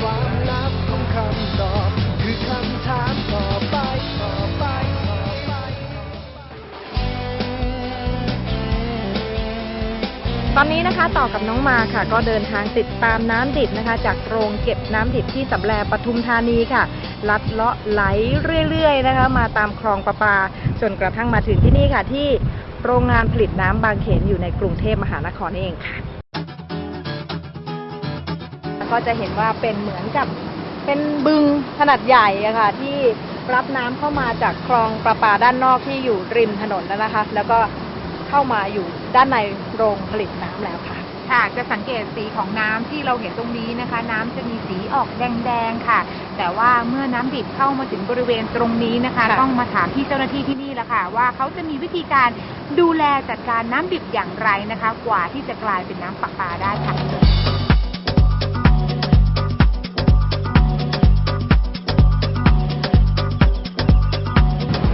ความลับของคำตอบ คือคำถามต่อไปต่อไปต่อไป ตอนนี้นะคะต่อกับน้องมาค่ะ ก็เดินทางติดตามน้ำดิบนะคะ จากโรงเก็บน้ำดิบที่สำแลปทุมธานีค่ะ ลัดเลาะไหลเรื่อยๆนะคะ มาตามคลองประปา จนกระทั่งมาถึงที่นี่ค่ะที่โรงงานผลิตน้ำบางเขนอยู่ในกรุงเทพมหานครนี่เองค่ะ ก็จะเห็นว่าเป็นเหมือนกับเป็นบึงขนาดใหญ่อะค่ะที่รับน้ำเข้ามาจากคลองประปาด้านนอกที่อยู่ริมถนนนะคะ แล้วก็เข้ามาอยู่ด้านในโรงผลิตน้ำแล้วค่ะ ค่ะ จะสังเกตสีของน้ำที่เราเห็นตรงนี้นะคะ น้ำจะมีสีออกแดงๆค่ะ แต่ว่าเมื่อน้ำดิบเข้ามาถึงบริเวณตรงนี้นะคะค่ะต้องมาถามที่เจ้าหน้าที่ที่นี่แหละค่ะ ว่าเขาจะมีวิธีการดูแลจัดการน้ำดิบอย่างไรนะคะ กว่าที่จะกลายเป็นน้ำประปาได้ค่ะ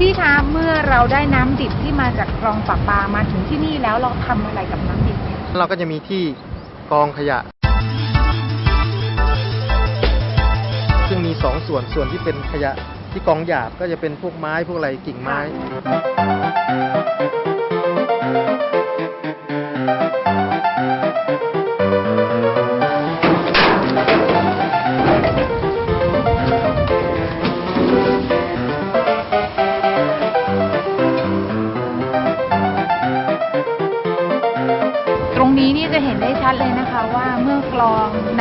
พี่คะเมื่อเราได้น้ำดิบที่มาจากคลองประปามาถึงที่นี่แล้วเราทำอะไรกับน้ำดิบเนี่ยเราก็จะมีที่กองขยะ ซึ่งมีสองส่วนส่วนที่เป็นขยะที่กองหยาบก็จะเป็นพวกไม้พวกอะไรกิ่งไม้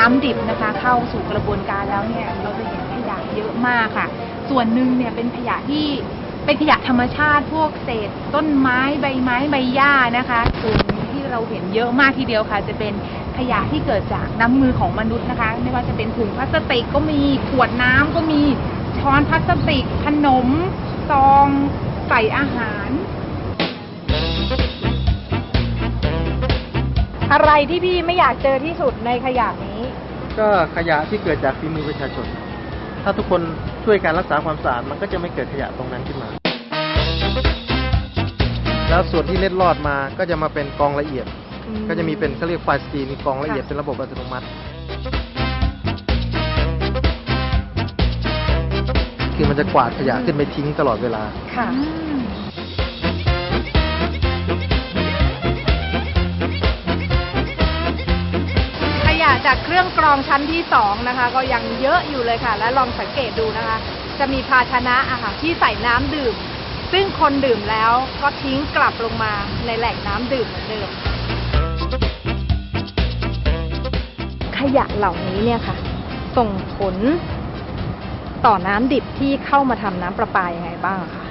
น้ำดิบนะคะ เข้าสู่กระบวนการแล้วเนี่ยเราจะเห็นขยะเยอะมากค่ะ ส่วนหนึ่งเนี่ยเป็นขยะที่เป็นขยะธรรมชาติพวกเศษ ต้นไม้ใบไม้ใบหญ้านะคะส่วนที่เราเห็นเยอะมากทีเดียวค่ะ จะเป็นขยะที่เกิดจากน้ำมือของมนุษย์นะคะ ไม่ว่าจะเป็นถุงพลาสติกก็มีขวดน้ำก็มีช้อนพลาสติกขนมซองใส่อาหาร อะไรที่พี่ไม่อยากเจอที่สุดในขยะนี้ ก็ขยะที่เกิดจากฝีมือประชาชน ถ้าทุกคนช่วยการรักษาความสะอาดมันก็จะไม่เกิดขยะตรงนั้นขึ้นมา แล้วส่วนที่เล็ดลอดมาก็จะมาเป็นกองละเอียด ก็จะมีเป็นเขาเรียกไฟล์สตรีมมีกองละเอียดเป็นระบบอัตโนมัติ คือมันจะกวาดขยะขึ้นไปทิ้งตลอดเวลาค่ะ จากเครื่องกรองชั้นที่สองนะคะ ก็ยังเยอะอยู่เลยค่ะ และลองสังเกตดูนะคะ จะมีภาชนะอะค่ะที่ใส่น้ำดื่ม ซึ่งคนดื่มแล้วก็ทิ้งกลับลงมาในแหล่งน้ำดื่มเหมือนเดิม ขยะเหล่านี้เนี่ยค่ะ ส่งผลต่อน้ำดิบที่เข้ามาทำน้ำประปายังไงบ้างอะคะ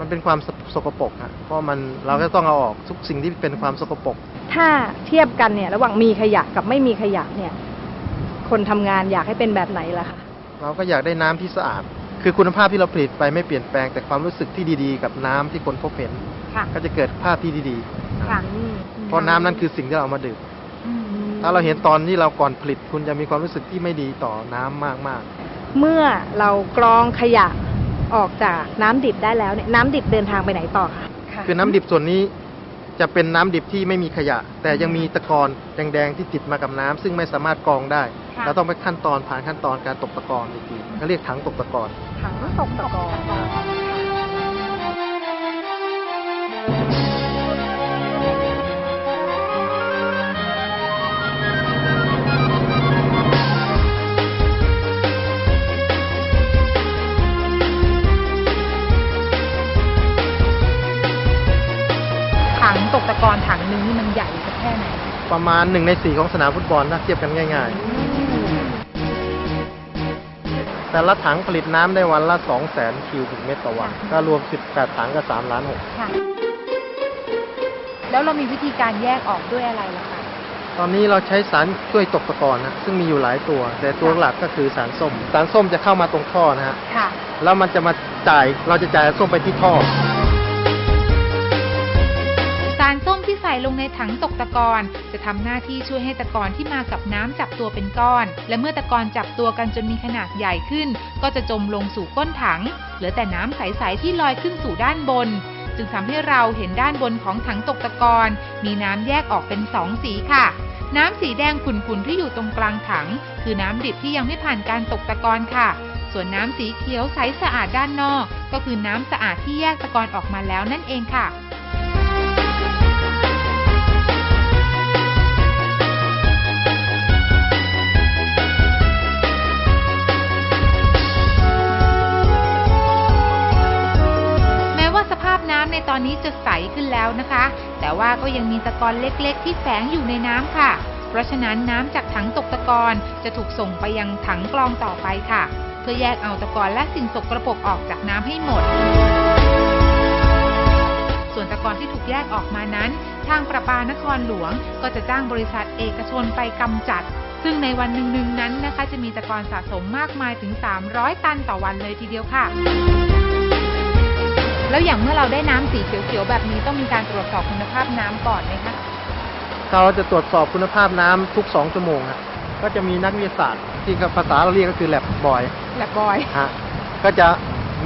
มันเป็นความสสกปรกฮะเพราะมันเราก็ต้องเอาออกทุกสิ่งที่เป็นความสกปรกถ้าเทียบกันเนี่ย ระหว่างมีขยะกับไม่มีขยะเนี่ย คนทำงานอยากให้เป็นแบบไหนล่ะคะเราก็อยากได้น้ำที่สะอาด คือคุณภาพที่เราผลิตไปไม่เปลี่ยนแปลงแต่ความรู้สึกที่ดีๆ กับน้ำที่คนพบเห็นค่ะก็จะเกิดภาพที่ดีค่ะๆเพราะน้ำนั้นคือสิ่งที่เราเอามาดื่มถ้าเราเห็นตอนที่เราก่อนผลิตคุณจะมีความรู้สึกที่ไม่ดีต่อน้ำมากเมื่อเรากรองขยะ ออกจากน้ำดิบได้แล้วเนี่ยน้ำดิบเดินทางไปไหนต่อคะๆคือน้ำดิบส่วนนี้จะเป็นน้ำดิบที่ไม่มีขยะ แต่ยังมีตะกอนแดงๆที่ติดมากับน้ำซึ่งไม่สามารถกรองได้ ค่ะ เราต้องไปขั้นตอนผ่านขั้นตอนการตกตะกอนอีกทีเขาเรียกถังตกตะกอน ถังตกตะกอน ค่ไหนประมาณหนึ่งในสี่ของสนามฟุตบอลถ้าเทียบกันง่าย ๆ แต่ละถังผลิตน้ำได้วันละ 2 0 0 0 0 0คิวบิกเมตรต่อวัน ก็รวม 18 ถังก็3ล้าน6ค่ะ แล้วเรามีวิธีการแยกออกด้วยอะไรล่ะคะตอนนี้เราใช้สารช่วยตกตะกอนนะซึ่งมีอยู่หลายตัว แต่ตัวหลักก็คือสารส้ม สารส้มจะเข้ามาตรงท่อนะฮะค่ะ แล้วมันจะมาจ่ายเราจะจ่ายส้มไปที่ท่อ ที่ใส่ลงในถังตกตะกอนจะทำหน้าที่ช่วยให้ตะกอนที่มากับน้ำจับตัวเป็นก้อน และเมื่อตะกอนจับตัวกันจนมีขนาดใหญ่ขึ้น ก็จะจมลงสู่ก้นถัง เหลือแต่น้ำใสๆที่ลอยขึ้นสู่ด้านบน จึงทำให้เราเห็นด้านบนของถังตกตะกอนมีน้ำแยกออกเป็นสองสีค่ะน้ำสีแดงขุ่นๆที่อยู่ตรงกลางถัง คือน้ำดิบที่ยังไม่ผ่านการตกตะกอนค่ะ ส่วนน้ำสีเขียวใสสะอาดด้านนอก ก็คือน้ำสะอาดที่แยกตะกอนออกมาแล้วนั่นเองค่ะ อนนี้จะใสขึ้นแล้วนะคะ แต่ว่าก็ยังมีตะกอนเล็กๆ ที่แฝงอยู่ในน้ำค่ะ เพราะฉะนั้นน้ำจากถังตกตะกอนจะถูกส่งไปยังถังกรองต่อไปค่ะ เพื่อแยกเอาตะกอนและสิ่งสกรปรกออกจากน้ำให้หมด ส่วนตะกอนที่ถูกแยกออกมานั้น ทางประปานครหลวง ก็จะจ้างบริษัทเอกชนไปกำจัดซึ่งในวันหนึ่งๆนั้นนะคะ จะมีตะกอนสะสมมากมายถึง 300 ตันต่อวันเลยทีเดียวค่ะ แล้วอย่างเมื่อเราได้น้ำสีเขียวๆแบบนี้ต้องมีการตรวจสอบคุณภาพน้ำก่อนไหมคะเราจะตรวจสอบคุณภาพน้ำทุก2ชั่วโมงครับก็จะมีนักวิทยาศาสตร์ ที่ภาษาเราเรียกก็คือแลบบอยแลบบอยฮะก็จะ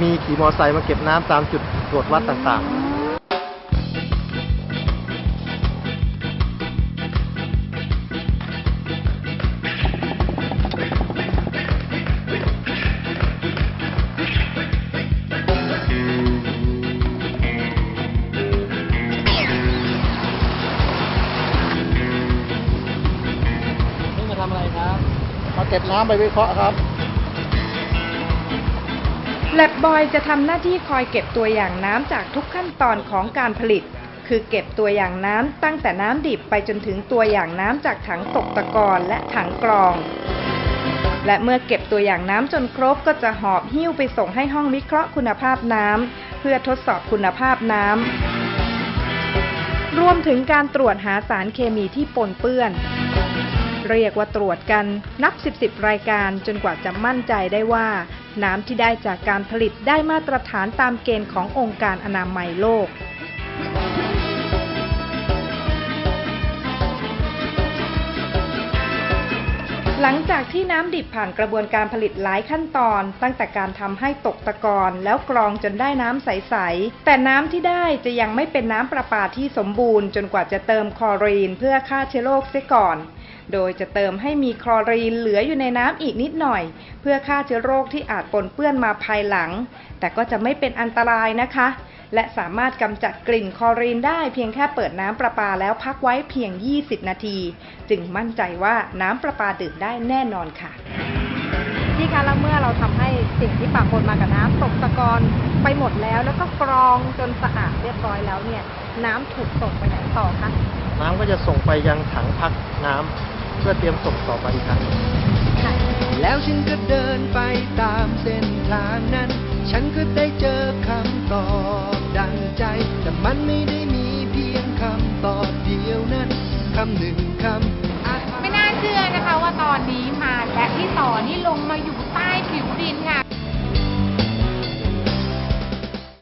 มีขี่มอเตอร์ไซค์มาเก็บน้ำตามจุดตรวจวัดต่างๆ น้ำไปวิเคราะห์ครับ แลบบอยจะทำหน้าที่คอยเก็บตัวอย่างน้ำจากทุกขั้นตอนของการผลิต คือเก็บตัวอย่างน้ำตั้งแต่น้ำดิบไปจนถึงตัวอย่างน้ำจากถังตกตะกอนและถังกรอง และเมื่อเก็บตัวอย่างน้ำจนครบก็จะหอบหิ้วไปส่งให้ห้องวิเคราะห์คุณภาพน้ำเพื่อทดสอบคุณภาพน้ำรวมถึงการตรวจหาสารเคมีที่ปนเปื้อน เรียกว่าตรวจกันนับสิบสิบรายการจนกว่าจะมั่นใจได้ว่า น้ำที่ได้จากการผลิตได้มาตรฐานตามเกณฑ์ขององค์การอนามัยโลก หลังจากที่น้ำดิบผ่านกระบวนการผลิตหลายขั้นตอน ตั้งแต่การทำให้ตกตะกอนแล้วกรองจนได้น้ำใส ๆ แต่น้ำที่ได้จะยังไม่เป็นน้ำประปาที่สมบูรณ์ จนกว่าจะเติมคลอรีนเพื่อฆ่าเชื้อโรคเสียก่อน โดยจะเติมให้มีคลอรีนเหลืออยู่ในน้ำอีกนิดหน่อย เพื่อฆ่าเชื้อโรคที่อาจปนเปื้อนมาภายหลัง แต่ก็จะไม่เป็นอันตรายนะคะ และสามารถกำจัดกลิ่นคลอรีนได้เพียงแค่เปิดน้ำประปาแล้วพักไว้เพียง 20 นาที จึงมั่นใจว่าน้ำประปาดื่มได้แน่นอนค่ะพี่คะแล้วเมื่อเราทำให้สิ่งที่ปะปนมากับน้ำตกตะกอนไปหมดแล้ว แล้วก็กรองจนสะอาดเรียบร้อยแล้วเนี่ย น้ำถูกส่งไปไหนต่อคะน้ำก็จะส่งไปยังถังพักน้ำเพื่อเตรียมส่งต่อไปอีกครั้งแล้วฉันก็เดินไปตามเส้นทางนั้น ฉันก็ได้เจอ แ